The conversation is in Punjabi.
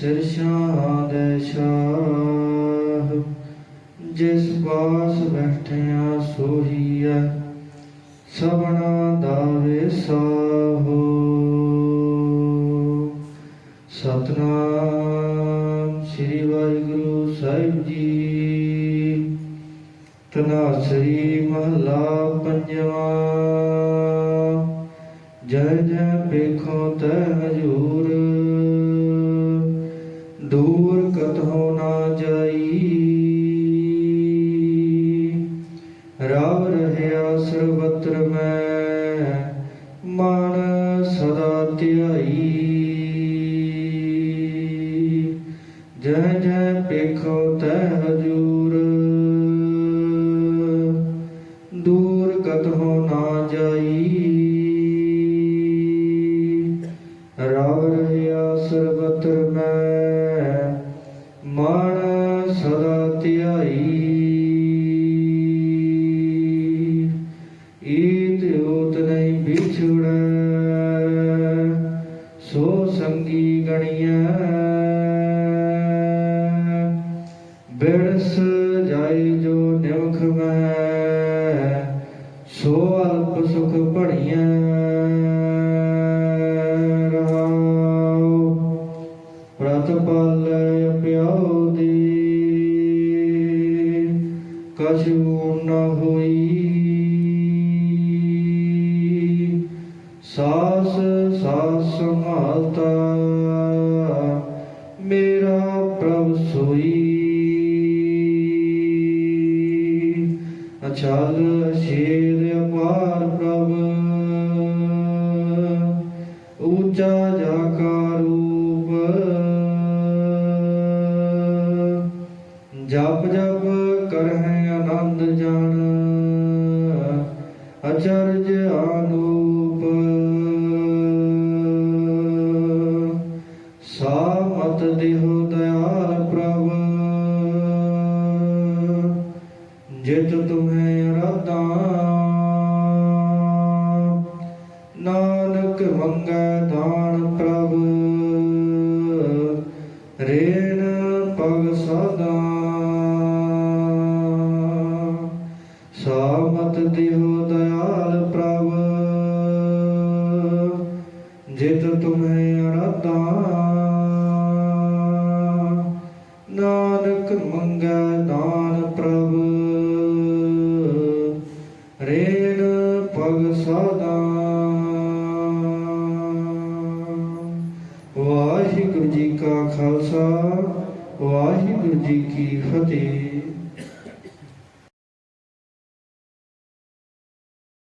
ਸਿਰਸ਼ਾਂ ਦੇ ਸ਼ਾਹ। ਜਿਸ ਪਾਸ ਬੈਠਿਆ ਸੋਹੀਐ ਸਭਨਾ ਦਾ ਵਿਸਾਹੋ ਸਤਨਾਮ ਸ੍ਰੀ ਵਾਹਿਗੁਰੂ ਸਾਹਿਬ ਜੀ। ਤਨਾਸਰੀ ਮਹਲਾ ਪੰਜਵਾਂ ਦੂਰ ਕਤਹੁ ਨਾ ਜਾਈ। ਰਾਵ ਰਹਿਆ ਸਰਬਤਰ ਮੈਂ, ਮਨ ਸਦਾ ਧਿਆਈ। ਜੈ ਜੈ ਵੇਖੋ ਤੈ ਹਜੂਰ, ਦੂਰ ਕਤਹੁ ਨਾ ਜਾਈ। ਰਾਵ ਰਹਿਆ ਸਰਬਤਰ ਸਦਾ ਧਿਆਈ ਈਤ ਉਤ ਨਹੀਂ ਵਿਛੜੈ ਸੋ ਸੰਗੀ ਗਣੀਐ। ਬਿਰਸ ਜਾਏ ਜੋ ਕਛੂ ਨ ਹੋਈ। ਸਾਸ ਸਾਸ ਸੰਭਾਲਤਾ। ਮੇਰਾ ਪ੍ਰਭ ਸੋਈ। ਅਚਲ ਸ਼ੇਰ ਅਪਾਰ ਪ੍ਰਭ। ਉੱਚਾ ਜਾਕਾ ਰੂਪ। ਜਪ ਜਪ ਕਰਹਿ ਆਨੰਦ ਜਾਣ ਅਚਰਜ ਆਨੂਪ। ਸਾਮਤ ਦੇਹੁ ਦਇਆਲ ਪ੍ਰਭ ਜਿਤ ਤੁਮੇ ਅਰਾਧਾ ਨਾਨਕ ਮੰਗੈ ਜਿਤ ਤੁਮੇ ਅਰਾਧਾ। ਨਾਨਕ ਮੰਗੈ ਦਾਨ ਪ੍ਰਭ। ਰੇਨ ਪਗ ਸਦਾ ਵਾਹਿਗੁਰੂ ਜੀ ਕਾ ਖਾਲਸਾ, ਵਾਹਿਗੁਰੂ ਜੀ ਕੀ ਫਤਿਹ।